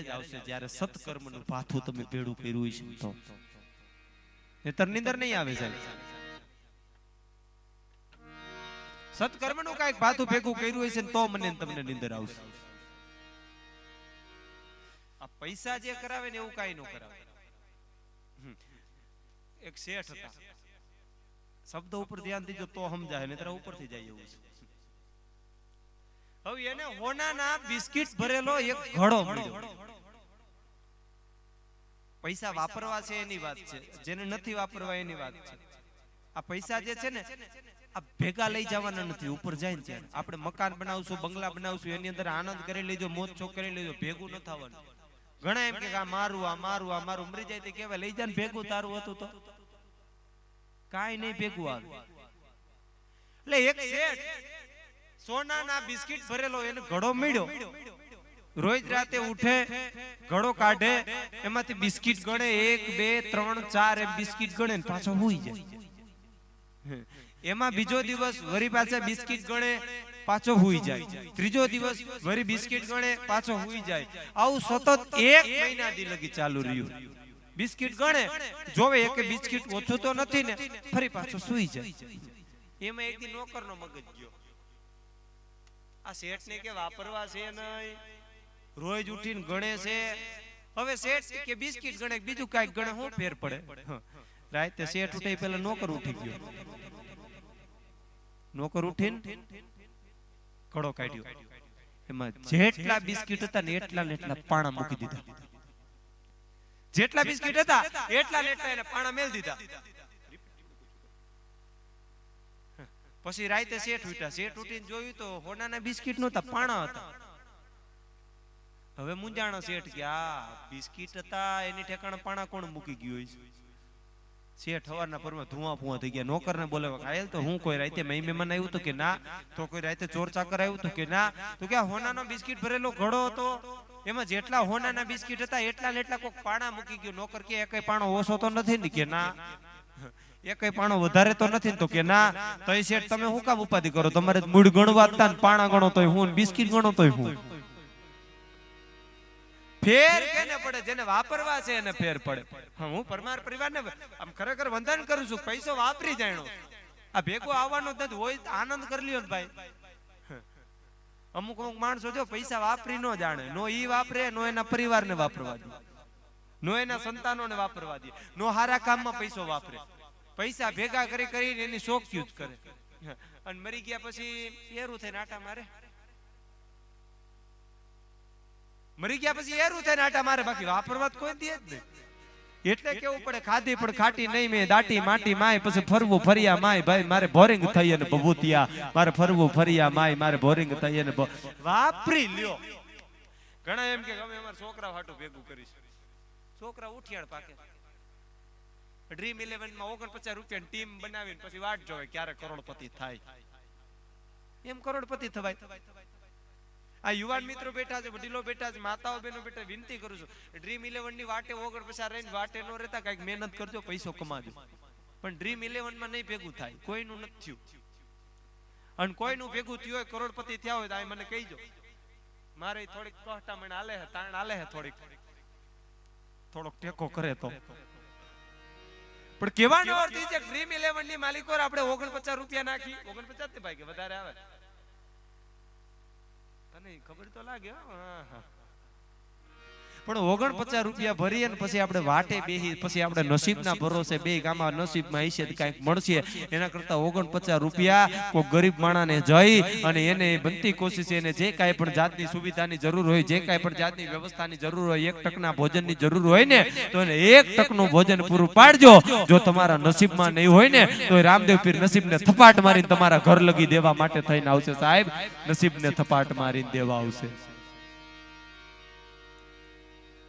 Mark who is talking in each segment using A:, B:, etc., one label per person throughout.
A: જ આવશે જ્યારે સત્કર્મનું પાથું તમે ભેડું કર્યું છે તો. નહીંતર નિંદર નહીં આવે સાહેબ. સત્કર્મનું કાંઈક પાથું ભેગું કર્યું હોય તો મને તમને નિંદર આવશે. આ પૈસા જે કરાવે ને એવું કાંઈ ન કરાવે. એક શેઠ હતા. શબ્દ ઉપર ધ્યાન દીજો તો સમજાય નહીતર ઉપરથી જાય એવું છે. હવે એને હોનાના બિસ્કિટ ભરેલો એક ઘડો મળ્યો. પૈસા વાપરવા છે એની વાત છે. જેને નથી વાપરવા એની વાત છે. આ પૈસા જે છે ને આ ભેગા લઈ જવાના નથી ઉપર જાય ને ત્યારે આપણે મકાન બનાવશું બંગલા બનાવશું એની અંદર આનંદ કરી લેજો મોજ છોક કરી લેજો ભેગું ન થવાનું. ઘણા એમ કે આ મારું આ મારું આ મારું મરી જાય તો કેવાય લઈ જાય ભેગું તારું હતું તો. કાંઈ નહીં ભેગું આવ્યું એટલે એક શેઠ સોનાના બિસ્કિટ ભરેલો એને ઘડો મળ્યો રોજ રાતે ઉઠે ઘડો કાઢે એમાંથી બિસ્કિટ ગણે એક બે ત્રણ ચાર એમ બિસ્કિટ ગણે ને પાછો હુઈ જાય. એમાં બીજો દિવસ વરી પાસે બિસ્કિટ ગણે પાછો હુઈ જાય. ત્રીજો દિવસ વરી બિસ્કિટ ગણે પાછો હુઈ જાય. આવું સતત એક મહિના દી લગી ચાલુ રહ્યું. બિસ્કિટ ગણે જોવે એક બિસ્કિટ ઓછું તો નથી ને ફરી પાછો સુઈ જાય. એમાં એક નોકરનો મગજ ગયો આ શેઠ ને કે વાપરવા છે નહીં. રોજ ઉઠીને ગણે છે. હવે શેઠ કે બિસ્કિટ ગણે બીજું કાંઈક ગણે હું ફેર પડે. રાતે શેઠ ઉઠે પેલા નોકર ઉઠી ગયો. નોકર ઉઠીને કડો કાઢ્યો. એમાં જેટલા બિસ્કિટ હતા ને એટલા ને એટલા પાણા મૂકી દીધા. જેટલા બિસ્કિટ હતા એટલા ને એટલા એને પાણા મેલ દીધા. પછી રાતે શેઠ ઉઠ્યા. શેઠ ઉઠીને જોયું તો હોનાના બિસ્કિટ નહોતા, પાણા હતા. હવે મુંજાણો શેઠ કે, આ બિસ્કિટ હતા, એની ઠેકાણે પાણા કોણ મૂકી ગયું હોય શેઠ હવારના પરમાં ધુઆ ફુઆ થઈ ગયા. નોકરને બોલે આયેલ તો હું કોઈ રાતે મહી મહેમાન આવ્યું તો કે ના? તો કોઈ રાતે ચોર ચાકર આવ્યું તો કે ના? તો કે હોનાનો બિસ્કિટ ભરેલો ઘડો હતો. એમાં જેટલા હોનાના બિસ્કિટ હતા, એટલા ને એટલા કોક પાણા મૂકી ગયો. નોકર કે કઈ પાણો ઓછો તો નથી ને? કે, ના. એકેય પાણો વધારે તો નથી તો કે ના, તો શેઠ તમે હું કામ ઉપાધિ કરો? તમારે મૂળ ગણવા જ ને પાણા ગણો તોય હું બિસ્કિટ ગણો તોય હું. ફેર કેને પડે? જેને વાપરવા છે એને ફેર પડે. હું પરમાર પરિવારને આમ ખરેખર વંદન કરું છું, પૈસો વાપરી જાણો આ ભેગો આવવાનો નથી, હોય આનંદ કરી લ્યો ને ભાઈ. અમુક અમુક માણસો જો પૈસા વાપરી ન જાણે, નો ઈ વાપરે, નો એના પરિવારને વાપરવા દે. નો એના સંતાનોને વાપરવા દે. નો હારા કામમાં પૈસો વાપરે. પૈસા ભેગા કરી કરીને એની શોખ યુદ્ધ કરે. અને મરી ગયા પછી એરું થઈને આટા મારે. મરી ગયા પછી એરું થઈને આટા મારે. બાકી વાપરવા કોઈ દે જ નહીં. એટલે કેવું પડે, ખાધી પણ ખાટી નહીં, મેં દાટી માટી માય, પછી ફરવું ફરિયા માય. ભાઈ, મારે બોરિંગ થઈ અને ભભૂતિયા મારે ફરવું ફરિયા માય, મારે બોરિંગ થઈ અને વાપરી લ્યો. ઘણા એમ કે અમે અમારા છોકરા હાટું ભેગું કરીશ. છોકરા ઉઠિયાળ પાકે. ડ્રીમ ઇલેવનમાં ઓગણપચાસ રૂપિયા ટીમ બનાવીને પછી વાટ જોવે ક્યારે કરોડપતિ થાય. એમ કરોડપતિ થવાય. આ યુવાન મિત્રો બેઠા છે, વડીલો બેઠા છે, માતાઓ બહેનો બેઠા વિનંતી કરું છું. ડ્રીમ ઇલેવનની વાટે ઓગણ પૈસા રહીને વાટે નો રહેતા કંઈક મહેનત કરજો, પૈસો કમાજો. પણ ડ્રીમ ઇલેવનમાં નહીં ભેગું થાય. કોઈનું નથી થયું. અને કોઈનું ભેગું થયું હોય, કરોડપતિ થયા હોય તો આ મને કહીજો. મારે થોડીક કષ્ટામણ આલે હે, તાણ આલે હે થોડીક. થોડોક ટેકો કરે તો. પણ કેવા અર્થ એ છે? ડ્રીમ ઇલેવનની માલિકો આપણે ઓગણપચાસ રૂપિયા નાખી. ઓગણપચાસ તે ભાઈ કે વધારે આવે. તને ખબર તો લાગે હા હા, હા. ઓગણ પચાસ રૂપિયા ભરીએ ને પછી આપણે વાટે બેહી, પછી આપણે નસીબના ભરોસે બે ગામમાં નસીબમાં હશે તો મળશે. એના કરતા ઓગણપચાસ રૂપિયા કોઈ ગરીબ માણાને જઈ અને એને બનતી કોશિશ એને જે કાંઈ પણ જાતની સુવિધાની જરૂર હોય, જે કાંઈ પણ જાતની વ્યવસ્થાની જરૂર હોય, એક ટકના ભોજનની જરૂર હોય ને, તો એને એક ટકનું ભોજન પૂરું પાડજો. જો તમારા નસીબમાં નહીં હોય ને તો રામદેવ પીર નસીબને થપાટ મારીને તમારા ઘર લગી દેવા માટે થઈને આવશે સાહેબ. નસીબને થપાટ મારીને દેવા આવશે.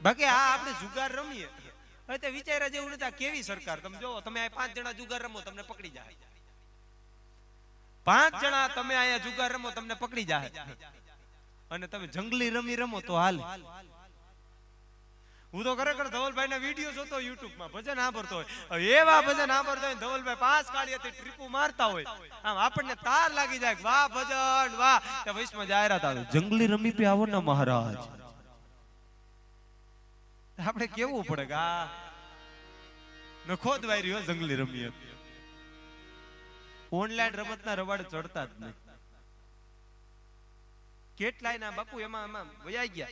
A: બાકી આ આપણે જુગાર રમીએ. હવે વિચાર્યા જેવું નથી કેવી સરકાર? તમે જો તમે આ પાંચ જણા જુગાર રમો, તમને પકડી જાય પાંચ જણા તમે અહીંયા જુગાર રમો, તમને પકડી જાય અને તમે જંગલી રમી રમો તો હાલ. હું તો ખરેખર ધવલભાઈ ના વીડિયો જોતો યુટ્યુબમાં ભજન સાંભળતો હોય. એવા ભજન સાંભળતો હોય ધવલભાઈ પાંચ કાળિયાથી ટ્રીપુ મારતા હોય. આમ આપણને તાર લાગી જાય વાહ ભજન, વાહ. વૈષ્ણવ જાહેરાત આવે, જંગલી રમી પે આવો ને મહારાજ. આપણે કેવું પડે કે આ નખો જ વાયરી જંગલી રમી હતી ઓનલાઈન રમતના રવાડ ચડતા જ નહીં. કેટલાય ના બાપુ એમાં એમાં વયા ગયા?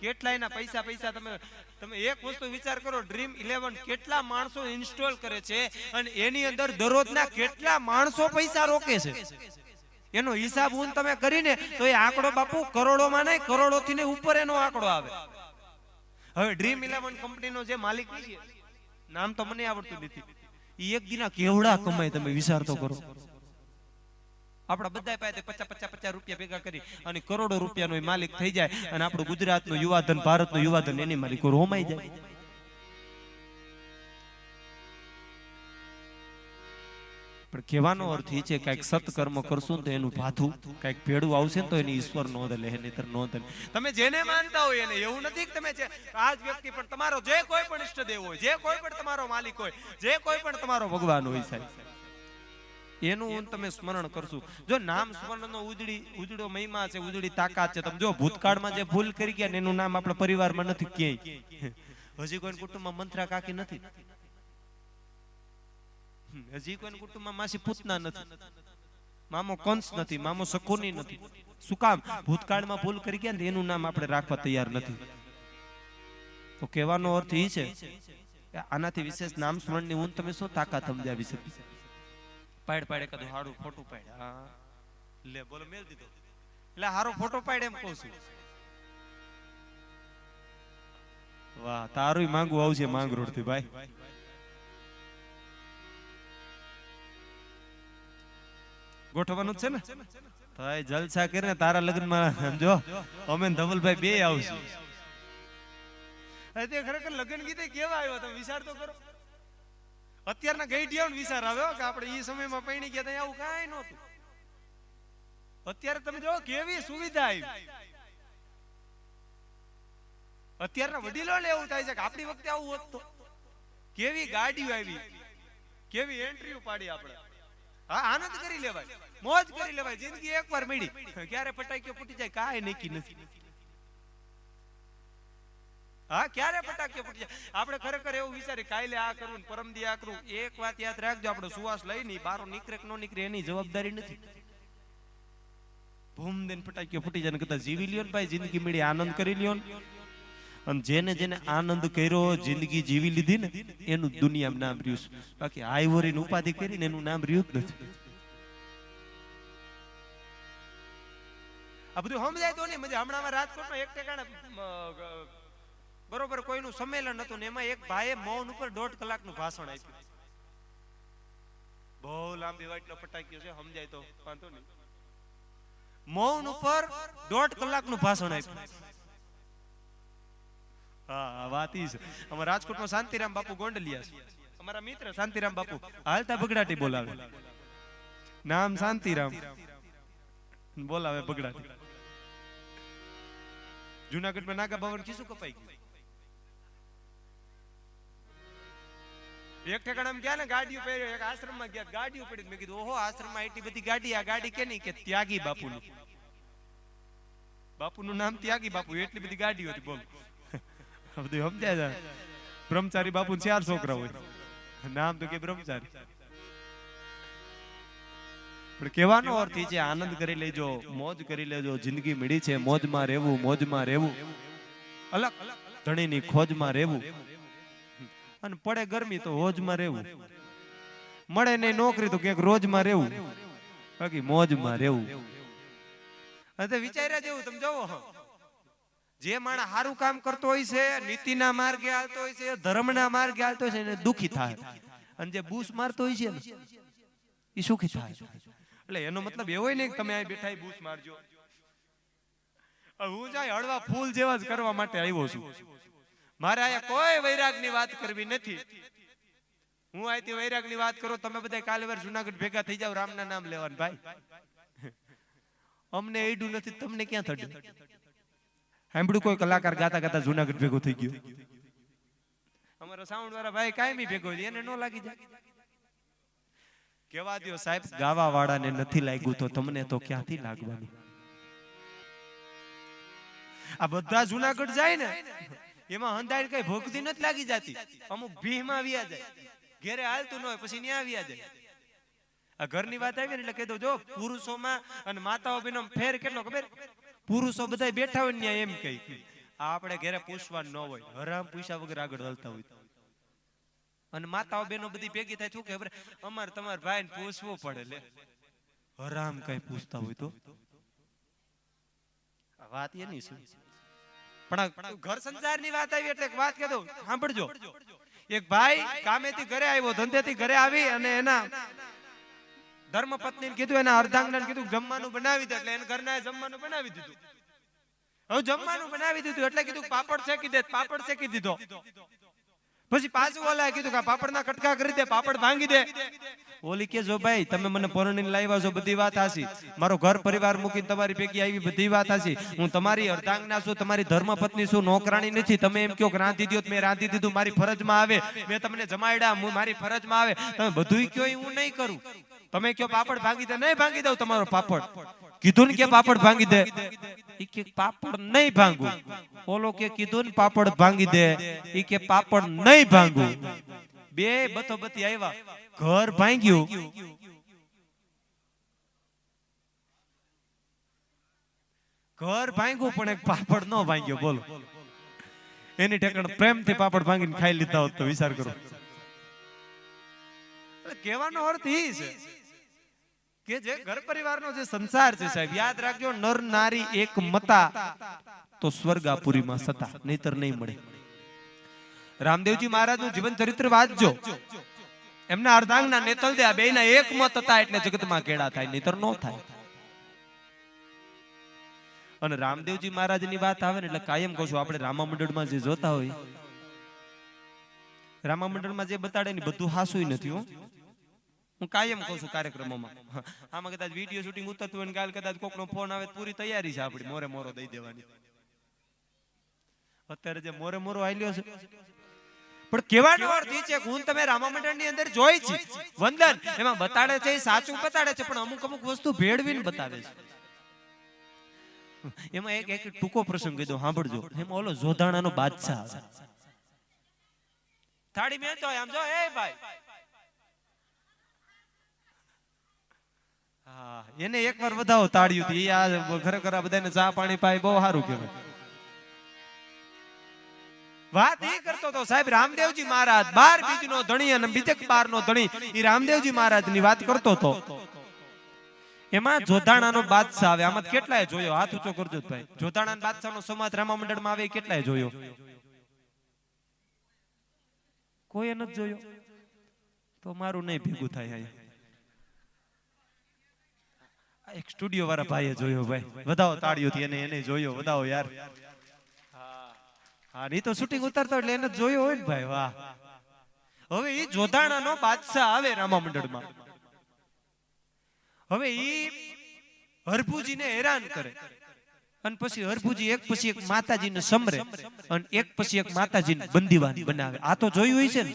A: કેટલાય ના પૈસા પૈસા તમે તમે એક વસ્તુ વિચાર કરો ડ્રીમ ઇલેવન કેટલા માણસો ઇન્સ્ટોલ કરે છે અને એની અંદર દરરોજના કેટલા માણસો પૈસા રોકે છે? એનો હિસાબ હું તમે કરીને, તો એ આંકડો બાપુ કરોડોમાં નહીં, કરોડોથી ને ઉપર એનો આંકડો આવે. હવે ડ્રીમ ઇલેવન કંપનીનો જે માલિક છે, નામ તો મને આવડતું નથી. એ એક દિના કેવડા કમાય તમે વિચાર તો કરો. આપણા બધા પાસે પચાસ પચાસ પચાસ રૂપિયા ભેગા કરી અને કરોડો રૂપિયાનો માલિક થઈ જાય અને આપણું ગુજરાતનું યુવાધન, ભારતનું યુવાધન એની માલિકો રોમાઈ જાય. પણ કહેવાનો અર્થ એ છે, કંઈક સત્કર્મ કરશું તો એનું ભાથું, કંઈક ભેડું આવશે તો એની ઈશ્વર નોંધ લે નહીતર નોંધ લે. તમે જેને માનતા હોય એને, એવું નથી કે તમે આ વ્યક્તિ પણ તમારો જે કોઈ પણ ઈષ્ટદેવ હોય, જે કોઈ પણ તમારો માલિક હોય, જે કોઈ પણ તમારો ભગવાન હોય સાહેબ, એનું તમે સ્મરણ કરશું. જો નામ સ્મરણનો ઉજળી, ઉજળો મહિમા છે, ઉજળી તાકાત છે, તમે જો ભૂતકાળમાં જે ભૂલ કરી ગયા એનું નામ આપણા પરિવારમાં નથી ક્યાંય. હજી કોઈ કુટુંબમાં મંત્રા કાકી નથી. હજી કોઈ કુટુંબમાં માસી પૂતના નથી. મામો કંસ નથી મામો શકુની નથી. શું કામ? ભૂતકાળમાં ભૂલ કરી ગયા ને એનું નામ આપણે રાખવા તૈયાર નથી. તો કહેવાનો અર્થ એ છે કે આનાથી વિશેષ નામ સ્મરણની ઊંઘ તમે શું તાકાત સમજાવી શકી? પાડ પાડ એકાદું હારું ફોટો પાડ હા. લે બોલો મેલ દીધો. એટલે હારો ફોટો પાડ એમ કહું છું. વાહ તારું માંગવું આવશે માંગ રોડથી ભાઈ. ગોઠવવાનું છે ને? ભાઈ જલસા કરીને તારા લગ્નમાં, સમજો? અમે ધવલભાઈ બે આવશું. તે ખરેખર લગ્ન ગીતે કેવા આવ્યો? તમે વિચાર તો કરો. અત્યારના ગઈઢિયાનો વિચાર આવ્યો કે આપણે એ સમયમાં પૈણી ગયા ત્યાં આવું કાંઈ નહોતું. અત્યારે તમે જો કેવી સુવિધા આવી. અત્યારના વડીલોને એવું થાય છે કે આપણી વખતે આવું હોત તો. કેવી ગાડીઓ આવી. કેવી એન્ટ્રીઓ પાડી આપણે. હા, આનંદ કરી લેવાય. મોજ કરી લેવાય. જિંદગી એકવાર મળી ક્યારે પટાક્યો ફૂટી જાય, કાંઈ નક્કી નથી. હા, ક્યારે ફટાક્યો ફૂટી જાય? આપણે ખરેખર એવું વિચારી કાલે આ કરવું પરમ દી આ કરવું એક વાત યાદ રાખજો, આપણે સુવાસ લઈ નહીં, બારો નીકળે કે ન નીકળે એની જવાબદારી નથી. ભૂમ દેન ફટાક્યો ફૂટી જાય કદાચ જીવી લ્યો ભાઈ, જિંદગી મળી આનંદ કરી લ્યો ને. અને જેને જેને આનંદ કર્યો, જિંદગી જીવી લીધી ને, એનું દુનિયામાં નામ રહ્યું છે. બાકી આઈવોરીની ઉપાધિ કરીને એનું નામ રહ્યું જ નથી. આ બધું સમજાય તો નહીં હમણાં રાજકોટમાં એક ઠેકાણે બરોબર, કોઈનું સંમેલન હતું ને એમાં એક ભાઈએ મૌન ઉપર દોઢ કલાકનું ભાષણ આપ્યું. બહુ લાંબી વાટનો ફટાક્યો છે, સમજાય તો, વાંધો નહીં. મૌન ઉપર દોઢ કલાકનું ભાષણ આપ્યું. હા માં શાંતિરામ બાપુ બાપુ નાગા ભવન ખીસું કપાઈ ગયું. એક ઠેકાણામાં ગયા ને ગાડીઓ પહેર્યો, એક આશ્રમમાં ગયા, ગાડીઓ પડી મેં કીધું, ઓહો, આશ્રમમાં એટલી બધી ગાડી, આ ગાડી કેની કે ત્યાગી બાપુની. બાપુનું નામ ત્યાગી બાપુ, એટલી બધી ગાડીઓ હતી બોલ. બધું સમજાય છે? બ્રહ્મચારી બાપુ ચાર છોકરા હોય નામ તો કે બ્રહ્મચારી. પણ કહેવાનો અર્થ છે, આનંદ કરી લેજો, મોજ કરી લેજો, જિંદગી મળી છે, મોજમાં રહેવું મોજમાં રહેવું. અલગ ધણીની ખોજમાં રહેવું. અને પડે ગરમી તો હોજમાં રહેવું. મળે નહીં નોકરી તો ક્યાંક રોજમાં રહેવું. બાકી મોજમાં રહેવું. અને વિચાર્યા જેવું તમે જોવો. જે માણસ સારું કામ કરતો હોય છે, નીતિના માર્ગે હાલતો હોય છે, ધર્મના માર્ગે હાલતો હોય છે, એને દુખી થાય. અને જે બૂસ મારતો હોય છે એ સુખી થાય. એટલે એનો મતલબ એવો નહીં તમે અહીં બેઠા બૂસ મારજો. હું જાય હળવા ફૂલ જેવા જ કરવા માટે આવ્યો છું. મારે અહીંયા કોઈ વૈરાગની વાત કરવી નથી. હું અહીંથી વૈરાગની વાત કરું, તમે બધા કાલે વાર જુનાગઢ ભેગા થઈ જાવ રામના નામ લેવાનું, ભાઈ. અમને એડું નથી, તમને ક્યાં થડ્યું? સાંભળ્યું કોઈ કલાકાર ગાતા ગાતા જુનાગઢ ભેગો થઈ ગયો? અમારો સાઉન્ડ વાળા ભાઈ કાયમી ભેગો એને નો લાગી જાય. કેવા દો સાહેબ ગાવા વાળાને નથી લાગ્યું તો તમને તો ક્યાંથી લાગવાનું? આ બધા જુનાગઢ જાય ને એમાં હંધાઈ કઈ ભોગતી નથી લાગી જાતી. અમુક ભીમાં વ્યા જાય ઘેરે હાલતું ન હોય પછી ન્યા વ્યા જાય. આ ઘરની વાત આવી ને એટલે કહી દઉં જો પુરુષોમાં અને માતાઓ બેનો ફેર કેટલો ખબર? પુરુષો બધા બેઠા હોય ને એમ કહી આપણે ઘરે પૂછવાનું ન હોય. હરામ પૂછ્યા વગર આગળ હાલતા હોય અને માતાઓ બેનો બધી ભેગી થાય શું કે અમારે તમારા ભાઈને પૂછવું પડે લે. હરામ કઈ પૂછતા હોય તો? વાત એની છે. પણ ઘર સંસારની વાત આવી એટલે વાત કહી દઉં. સાંભળજો. એક ભાઈ કામેથી ઘરે આવ્યો, ધંધેથી ઘરે આવી અને એના ધર્મ કીધું, એના અર્ધાંગનાને કીધું જમવાનું બનાવી દે, એટલે એને ઘરના જમવાનું બનાવી દીધું. હવે જમવાનું બનાવી દીધું એટલે કીધું પાપડ શેકી દે, પાપડ શેકી દીધો. પછી પાછું ઓલા કીધું કે પાપડ ના કટકા કરી દે, પાપડ ભાંગી દે. ઓલી કે જો ભાઈ, તમે મને પરણીને લાવ્યા છો, બધી વાત હાસી મારો ઘર પરિવાર મૂકીને તમારી ભેગી આવી, બધી વાત હાસી હું તમારી અર્ધાંગના છું, તમારી ધર્મપત્ની છું, નોકરાણી નથી. તમે એમ કયો રાંધી તો મેં રાંધી દીધું, મારી ફરજમાં આવે. મેં તમને જમાડ્યા મારી ફરજમાં આવે. તમે બધુંય કયો હું નહીં કરું. તમે કયો પાપડ ભાંગી દે નહીં ભાંગી દઉં તમારો પાપડ. કીધું ને કે પાપડ ભાંગી દે? ઈ કે પાપડ નહીં ભાંગું. ઓલો કે કીધું ને પાપડ ભાંગી દે ઈ કે પાપડ નહીં ભાંગું. બે બતો બતી આવ્યા ઘર ભાંગ્યું. ઘર ભાંગ્યું પણ એક પાપડ ન ભાંગ્યો બોલો. એની ટેકણ પ્રેમથી પાપડ ભાંગીને ખાઈ લીધા હોત તો વિચાર કરો. કહેવાનો અર્થ એ છે કે જે ઘર પરિવારનો જે સંસાર છે સાહેબ, યાદ રાખજો, નર નારી એક મતા તો સ્વર્ગાપુરીમાં સતા, નહીતર નહીં મળે. રામદેવજી મહારાજનું જીવન ચરિત્ર વાંચજો. એમના અર્ધાંગના નેતલ દે બે ના એક મત હતા એટલે જગતમાં કેળા થાય, નહીતર નો થાય. અને રામદેવજી મહારાજની વાત આવે ને એટલે કાયમ કહું છું, આપણે રામા મંડળમાં જે જોતા હોય રામા મંડળમાં જે બતાડે ને બધું હાસુય નથી હો. હું કાયમ કહું છું કાર્યક્રમોમાં. આમાં કદાચ વીડિયો શૂટિંગ ઉતરતું હોય ને કાલ કદાચ કોકનો ફોન આવે પૂરી તૈયારી છે આપણી. મોરે મોરો દઈ દેવાની. અત્યારે જે મોરે મોરો આલ્યો છે. પણ કેવાનો અર્થ છે હું તમે રામા મંડળની અંદર જોઈ છે. વંદન. એમાં બતાડે છે સાચું બતાડે છે, પણ અમુક અમુક વસ્તુ ભેળવીને બતાવે છે. એમાં એક એક ટૂંકો પ્રસંગ કીધો સાંભળજો. એમાં ઓલો જોધાણાનો બાદશાહ. થાળી મેં તો આમ જો, એ ભાઈ. એને એકવાર વધાવો, તાળ્યું હતી આ ખરેખર આ બધાને ચા પાણી પાય, બહુ સારું કહેવાય. વાત એ કરતો તો સાહેબ રામદેવજી મહારાજ, બાર બીજનો ધણી અને બીજે બાર નો ધણી એ રામદેવજી મહારાજની વાત કરતો હતો એમાં જોધાણાનો બાદશાહ આવે, આમાં કેટલાય જોયો? હાથ ઊંચો કરજો ભાઈ. જોધાણા બાદશાહ નો સમાજ રામા મંડળમાં આવે કેટલાય જોયો? કોઈ નથી જોયો? તો મારું નહીં ભેગું થાય અહીંયા. એક સ્ટુડિયો વાળા ભાઈએ જોયો ભાઈ. વધાવો તાળીઓથી એને એને જોયો. વધાવો યાર. હા નહીં તો શૂટિંગ ઉતારતો એટલે એને જોયો હોય ને ભાઈ, વાહ. હવે એ જોધાણાનો બાદશાહ આવે રામા મંડળમાં હવે એ હરભુજીને હેરાન કરે. અને પછી હરભુજી એક પછી એક માતાજીને સમરે અને એક પછી એક માતાજીને બંદીવાન બનાવે. આ તો જોયું હોય છે ને?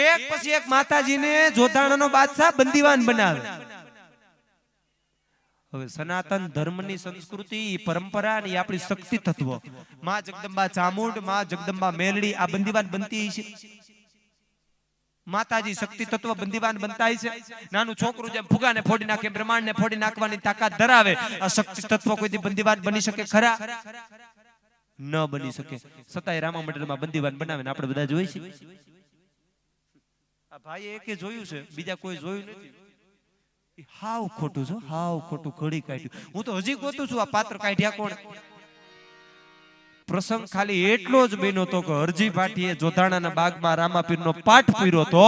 A: એક પછી એક માતાજીને જોધાણાનો બાદશાહ બંદીવાન બનાવે. હવે સનાતન ધર્મની સંસ્કૃતિ પરંપરા અને આપણી શક્તિ તત્વ. માં જગદંબા ચામુંડ, માં જગદંબા મેલડી આ બંદીવાન બનતી છે. માતાજી શક્તિ તત્વ બંદીવાન બનતા છે. નાનું છોકરું જેમ ફુગાને ફોડી નાખે, બ્રહ્માંડને ફોડી નાખવાની તાકાત ધરાવે, આ શક્તિ તત્વ કોઈ બંદીવાન બની શકે? ખરા? ન બની શકે. છતાંય રામા મંડળમાં બંદીવાન બનાવે આપણે બધા જોઈએ છીએ. આ ભાઈએ એકે જોયું છે, બીજા કોઈ જોયું નથી. હાવ ખોટું છે, હાવ ખોટું ઘડી કાઢ્યું. હું તો હજી ગોતું છું, આ પાત્ર કાઢ્યા કોણ? પ્રસંગ ખાલી એટલો જ બન્યો હતો કે હરજી ભાટીએ જોધાણાના બાગમાં રામાપીરનો પાઠ પીરો હતો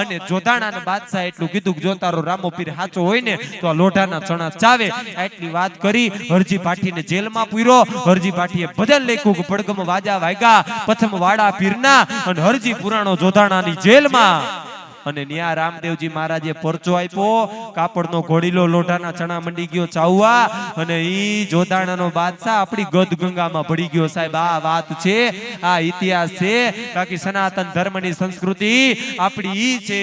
A: અને જોધાણાના બાદશાહ એટલું કીધું કે જો તારો રામોપીર સાચો હોય ને, તો આ લોઢાના ચણા ચાવે. આટલી વાત કરી હરજી ભાટીને જેલમાં પૂર્યો. હરજી ભાટીએ ભજન લેખું કે પડગમ વાજા વાગ્યા, પ્રથમ વાડા પીરના અને હરજી પુરાણો જોધાણાની જેલમાં. અને ન્યા રામદેવજી મહારાજે પરચો આપ્યો, કાપડનો ઘોડીલો, લોઢાના ચણા મંડી ગયો ચાવવા, અને ઈ જોદાણાનો બાદશાહ આપણી ગદગંગામાં ભળી ગયો. સાહેબ, આ વાત છે, આ ઇતિહાસ છે, બાકી સનાતન ધર્મની સંસ્કૃતિ આપણી ઈ છે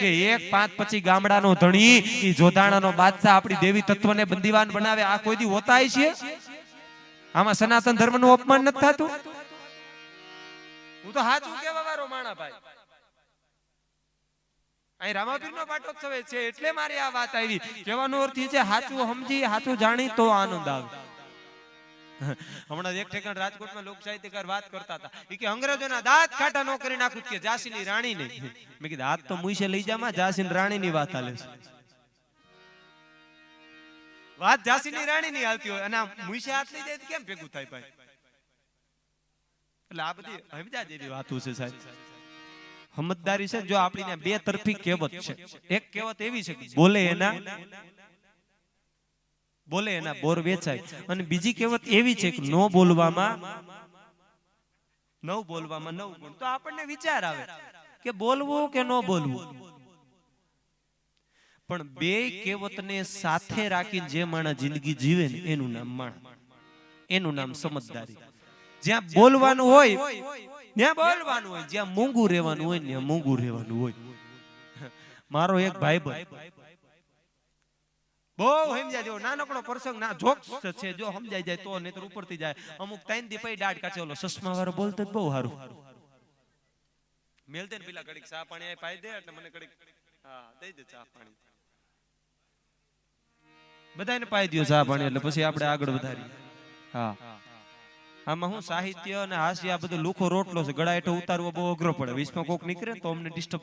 A: કે એક પાંચ પછી ગામડાનો ધણી, ઈ જોદાણાનો બાદશાહ આપણી દેવી તત્વને બંદીવાન બનાવે. આ કોઈ દી હોતાય છે? આમાં સનાતન ધર્મનું અપમાન નથી થતું? હું તો સાચું કેવા વાળો માણા ભાઈ. અહીં રામાપીરનો પાટોત્સવ છે, એટલે મારી આ વાત આવી. કહેવાનો અર્થ છે સાચું સમજી સાચું જાણી તો આનંદ આવે. હમણાં એક ઠેકાણ રાજકોટમાં લોક સાહિત્યકાર વાત કરતા હતા. કે અંગ્રેજોના દાંત કાઢા નો નાખું કે ઝાંસીની રાણી ને મેં કીધું, હાથ તો મુઈસે લઈ જામાં, ઝાંસીની રાણીની વાત હાલે છે. વાત ઝાંસીની રાણીની હાલતી હોય, અને આ હાથ લઈ જાય કેમ ભેગું થાય ભાઈ? એટલે આ બધી હમજા જેવી વાતો છે સાહેબ. સમજદારી છે જો આપણી બે તરફી કહેવત છે. એક કહેવત એવી છે બોલે એના બોલે એના બોર વેચાય. અને બીજી કહેવત એવી છે કે ન બોલવામાં નવ બોલવામાં નવ ગુણ તો આપણને વિચાર આવે કે બોલવું કે ન બોલવું. પણ બે કહેવતને સાથે રાખીને જે માણસ જિંદગી જીવે ને એનું નામ માણસ એનું નામ સમજદારી. જ્યાં બોલવાનું હોય ત્યાં બોલવાનું હોય જ્યાં મૂંગું રહેવાનું હોય ત્યાં મૂંગું રહેવાનું હોય. મારો એક ભાઈ બહુ સમજાય જેવો નાનકડો પ્રસંગ ના જોક્સ છે. જો સમજાઈ જાય તો નહીતર ઉપરથી જાય. અમુક ત્રણ દી પછી દાઢ કાચે ઓલો ચશ્મા વાળો બોલતો જ બહુ સારું મેલતે પેલા કડીક ચા પાણી આય પાઈ દે એટલે મને કડીક હા દઈ દે ચા પાણી. બધાને પાઈ દયો ચા પાણી એટલે પછી આપણે આગળ વધારીએ. હા. આમાં હું સાહિત્ય અને હાસ્ય, આ બધું લુખો રોટલો છે. ગળા હેઠળ ઉતારવો બહુ અઘરો પડે. વીસમાં કોક નીકળે તો અમને ડિસ્ટર્બ